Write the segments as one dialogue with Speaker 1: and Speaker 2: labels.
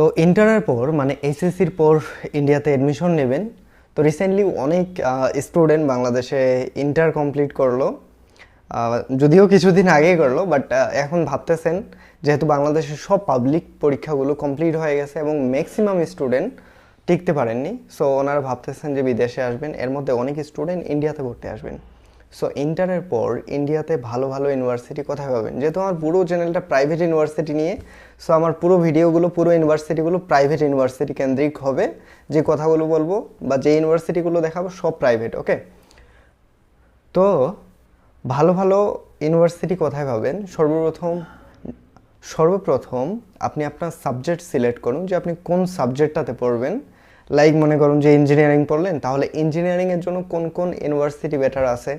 Speaker 1: তো ইন্টারের পর মানে এইচএসসির পর ইন্ডিয়াতে অ্যাডমিশন নেবেন। তো রিসেন্টলি অনেক স্টুডেন্ট বাংলাদেশে ইন্টার কমপ্লিট করল। যদিও কিছুদিন আগেই করল বাট এখন ভাবতেছেন যেহেতু বাংলাদেশের সব পাবলিক পরীক্ষাগুলো কমপ্লিট হয়ে গেছে এবং ম্যাক্সিমাম স্টুডেন্ট টিকতে পারেননি। সো ওনারা ভাবতেছেন যে বিদেশে আসবেন। এর মধ্যে অনেক স্টুডেন্ট ইন্ডিয়াতে পড়তে আসবেন। সো ইন্টারের পর ইন্ডিয়াতে ভালো ভালো ইউনিভার্সিটি কোথায় পাবেন? যেহেতু আমার পুরো চ্যানেলটা প্রাইভেট ইউনিভার্সিটি নিয়ে সো আমার পুরো ভিডিওগুলো পুরো ইউনিভার্সিটিগুলো প্রাইভেট ইউনিভার্সিটি কেন্দ্রিক হবে। যে কথাগুলো বলব বা যে ইউনিভার্সিটিগুলো দেখাবো, সব প্রাইভেট ওকে তো ভালো ভালো ইউনিভার্সিটি কোথায় পাবেন? সর্বপ্রথম সর্বপ্রথম আপনি আপনার সাবজেক্ট সিলেক্ট করুন যে আপনি কোন সাবজেক্টটাতে পড়বেন। লাইক মনে করুন যে ইঞ্জিনিয়ারিং পড়লেন, তাহলে ইঞ্জিনিয়ারিংয়ের জন্য কোন কোন ইউনিভার্সিটি বেটার আছে?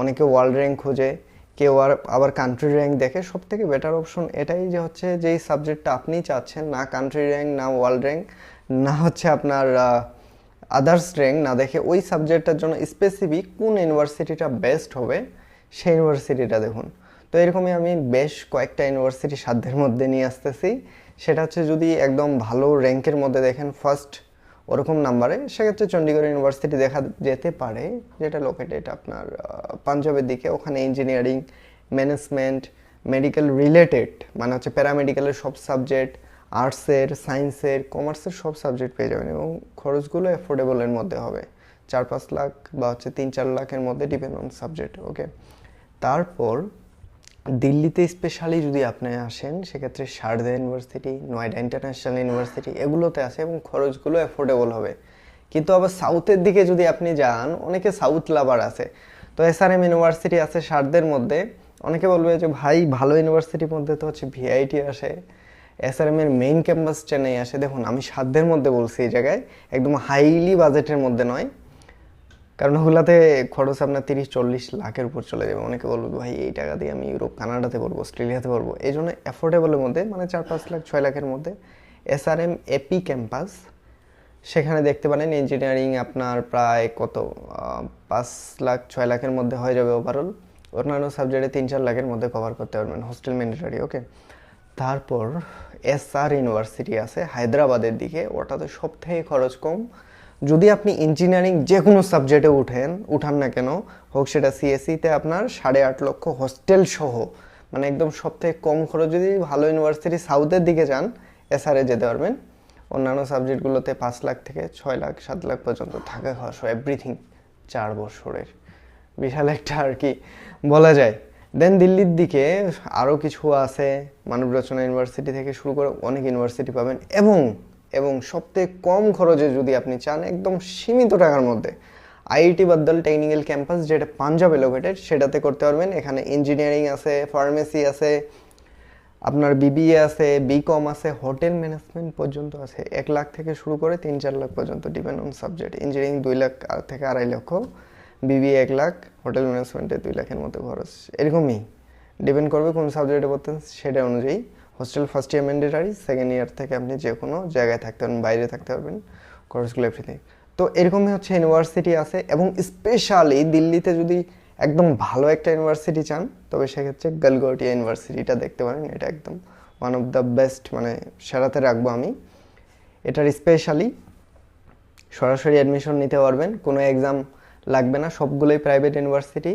Speaker 1: অনেকে ওয়ার্ল্ড র্যাঙ্ক খোঁজে, কেউ আর আবার কান্ট্রি র্যাঙ্ক দেখে। সব থেকে বেটার অপশন এটাই যে হচ্ছে যেই সাবজেক্টটা আপনি চাচ্ছেন, না কান্ট্রি র্যাঙ্ক না ওয়ার্ল্ড র্যাঙ্ক না হচ্ছে আপনার আদার্স র্যাঙ্ক না দেখে ওই সাবজেক্টটার জন্য স্পেসিফিক কোন ইউনিভার্সিটিটা বেস্ট হবে, সেই ইউনিভার্সিটিটা দেখুন। তো এরকমই আমি বেশ কয়েকটা ইউনিভার্সিটি সাধ্যের মধ্যে নিয়ে আসতেছি। সেটা হচ্ছে যদি একদম ভালো র্যাঙ্কের মধ্যে দেখেন ফার্স্ট ওরকম নাম্বারে, সেক্ষেত্রে চণ্ডীগড় ইউনিভার্সিটি দেখা যেতে পারে, যেটা লোকেটেড আপনার পাঞ্জাবের দিকে। ওখানে ইঞ্জিনিয়ারিং ম্যানেজমেন্ট মেডিকেল রিলেটেড মানে হচ্ছে প্যারামেডিক্যালের সব সাবজেক্ট আর্টসের সায়েন্সের কমার্সের সব সাবজেক্ট পেয়ে যাবেন এবং খরচগুলো অ্যাফোর্ডেবলের মধ্যে হবে। চার পাঁচ লাখ বা হচ্ছে তিন চার লাখের মধ্যে ডিপেন্ড অন সাবজেক্ট ওকে তারপর দিল্লিতে স্পেশালি যদি আপনি আসেন, সেক্ষেত্রে Sharda university Noida international university এগুলোতে আছে এবং খরচগুলো অ্যাফোর্ডেবল হবে। কিন্তু আবার সাউথের দিকে যদি আপনি যান, অনেকে সাউথ লাভার আছে। তো এসআরএম ইউনিভার্সিটি আছে শারদের মধ্যে। অনেকে বলবে যে, ভাই, ভালো ইউনিভার্সিটির মধ্যে তো হচ্ছে ভিআইটি আসে। এসআরএম এর মেইন ক্যাম্পাস চেন্নাই আসে। দেখুন, আমি সাধ্যের মধ্যে বলছি এই জায়গায়। একদম হাইলি বাজেটের মধ্যে নয়। কারণ ওগুলাতে খরচ আপনার তিরিশ, চল্লিশ লাখের উপর চলে যাবে। অনেকে বলবে ভাই, এই টাকা দিয়ে আমি ইউরোপ, কানাডাতে পড়ব অস্ট্রেলিয়াতে পড়ব এই জন্য অ্যাফোর্ডেবলের মধ্যে মানে চার, পাঁচ লাখ, ছয় লাখের মধ্যে এসআরএম এপি ক্যাম্পাস সেখানে দেখতে পারেন ইঞ্জিনিয়ারিং আপনার প্রায় কত? পাঁচ লাখ, ছয় লাখের মধ্যে হয়ে যাবে ওভারঅল অন্যান্য সাবজেক্টে তিন, চার লাখের মধ্যে কভার করতে পারবেন হোস্টেল ম্যান্ডেটারি ওকে তারপর এসআর ইউনিভার্সিটি আছে, হায়দ্রাবাদের দিকে। ওটাতে সব থেকে খরচ কম। যদি আপনি ইঞ্জিনিয়ারিং যে কোনো সাবজেক্টে উঠেন, উঠান না কেন, হোক সেটা সিএসসিতে আপনার সাড়ে আট লক্ষ হোস্টেল সহ মানে একদম সব থেকে কম খরচ যদি ভালো ইউনিভার্সিটি সাউথের দিকে যান এসআরে যেতে পারবেন। অন্যান্য সাবজেক্টগুলোতে পাঁচ লাখ থেকে ছয় লাখ, সাত লাখ পর্যন্ত থাকা খাওয়া সহ এভরিথিং চার বছরের। বিশাল একটা আর কি বলা যায়। দেন দিল্লির দিকে আরও কিছু আছে মানব রচনা ইউনিভার্সিটি থেকে শুরু করে অনেক ইউনিভার্সিটি পাবেন এবং এবং সবথেকে কম খরচে যদি আপনি চান একদম সীমিত টাকার মধ্যে আইআইটি বাদ্দাল টেকনিক্যাল ক্যাম্পাস যেটা পাঞ্জাবে লোকেটেড সেটাতে করতে পারবেন। এখানে ইঞ্জিনিয়ারিং আছে ফার্মেসি আছে, আপনার বিবিএ আছে বিকম আছে হোটেল ম্যানেজমেন্ট পর্যন্ত আছে। এক লাখ থেকে শুরু করে তিন চার লাখ পর্যন্ত ডিপেন্ড অন সাবজেক্ট ইঞ্জিনিয়ারিং দুই লাখ থেকে আড়াই লক্ষ বিবিএ এক লাখ হোটেল ম্যানেজমেন্টে দুই লাখের মতো খরচ। এরকমই ডিপেন্ড করবে কোন সাবজেক্টে পড়তেন সেটা অনুযায়ী। Hostel first year mandatory second year থেকে আপনি যে কোনো জায়গায় থাকতে পারবেন, বাইরে থাকতে পারবেন খরচগুলো এভরিথিং তো এরকমই হচ্ছে ইউনিভার্সিটি আছে এবং স্পেশালি দিল্লিতে যদি একদম ভালো একটা ইউনিভার্সিটি চান, তবে সেক্ষেত্রে গালগোটিয়া ইউনিভার্সিটিটা দেখতে পারেন। এটা একদম ওয়ান অফ দ্য বেস্ট মানে সেরাতে রাখব আমি। এটার স্পেশালি সরাসরি অ্যাডমিশন নিতে পারবেন, কোনো এক্সাম লাগবে না, সবগুলোই প্রাইভেট ইউনিভার্সিটি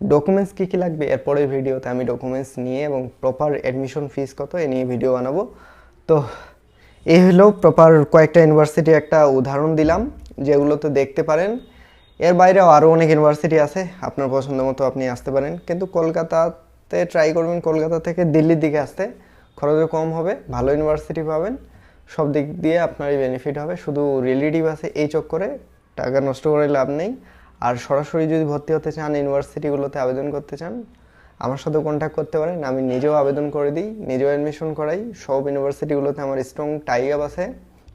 Speaker 1: ডকুমেন্টস কী কী লাগবে? এরপরের ভিডিওতে আমি ডকুমেন্টস নিয়ে এবং প্রপার অ্যাডমিশন ফিস কত, এ নিয়ে ভিডিও বানাবো। তো এই হলো প্রপার কয়েকটা ইউনিভার্সিটি একটা উদাহরণ দিলাম, যেগুলোতে দেখতে পারেন। এর বাইরেও আরও অনেক ইউনিভার্সিটি আছে, আপনার পছন্দ মতো আপনি আসতে পারেন। কিন্তু কলকাতাতে ট্রাই করবেন, কলকাতা থেকে দিল্লির দিকে আসতে। খরচও কম হবে, ভালো ইউনিভার্সিটি পাবেন। সব দিক দিয়ে আপনারই বেনিফিট হবে। শুধু রিলেটিভ আছে, এই চক্করে টাকা নষ্ট করে লাভ নেই। আর সরাসরি যদি ভর্তি হতে চান, ইউনিভার্সিটিগুলোতে আবেদন করতে চান, আমার সাথে কন্ট্যাক্ট করতে পারেন। আমি নিজেও আবেদন করে দিই, নিজেও অ্যাডমিশন করাই। সব ইউনিভার্সিটিগুলোতে আমার স্ট্রং টাই আপ আছে।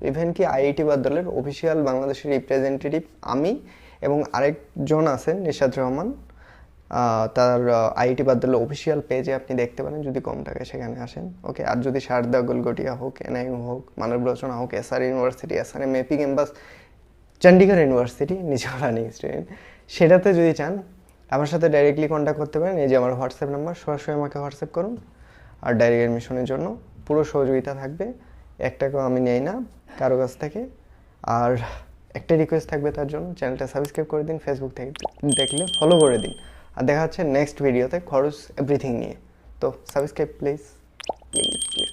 Speaker 1: ইভেন কি আইআইটি বাদলের অফিসিয়াল বাংলাদেশের রিপ্রেজেন্টেটিভ আমি এবং আরেকজন আছেন, নিশাদ রহমান। তার আইআইটি বাদলের অফিসিয়াল পেজে আপনি দেখতে পারেন, যদি কম টাকায় সেখানে আসেন। ওকে আর যদি সারদা, গোলগটিয়া হোক এনআইউ হোক মানব রচনা হোক SR university SR M AP campus Chandigarh university নিজেও রানিং স্টুডেন্ট সেটাতে যদি চান, আমার সাথে ডাইরেক্টলি কন্ট্যাক্ট করতে পারেন। এই যে আমার হোয়াটসঅ্যাপ নাম্বার সরাসরি আমাকে হোয়াটসঅ্যাপ করুন। আর ডাইরেক্ট অ্যাডমিশনের জন্য পুরো সহযোগিতা থাকবে। এক টাকাও আমি নেই না কারও কাছ থেকে। আর একটা রিকোয়েস্ট থাকবে তার জন্য চ্যানেলটা সাবস্ক্রাইব করে দিন ফেসবুক থেকে দেখলে ফলো করে দিন। আর দেখা হচ্ছে নেক্সট ভিডিওতে খরচ এভরিথিং নিয়ে। তো সাবস্ক্রাইব প্লিজ প্লিজ প্লিজ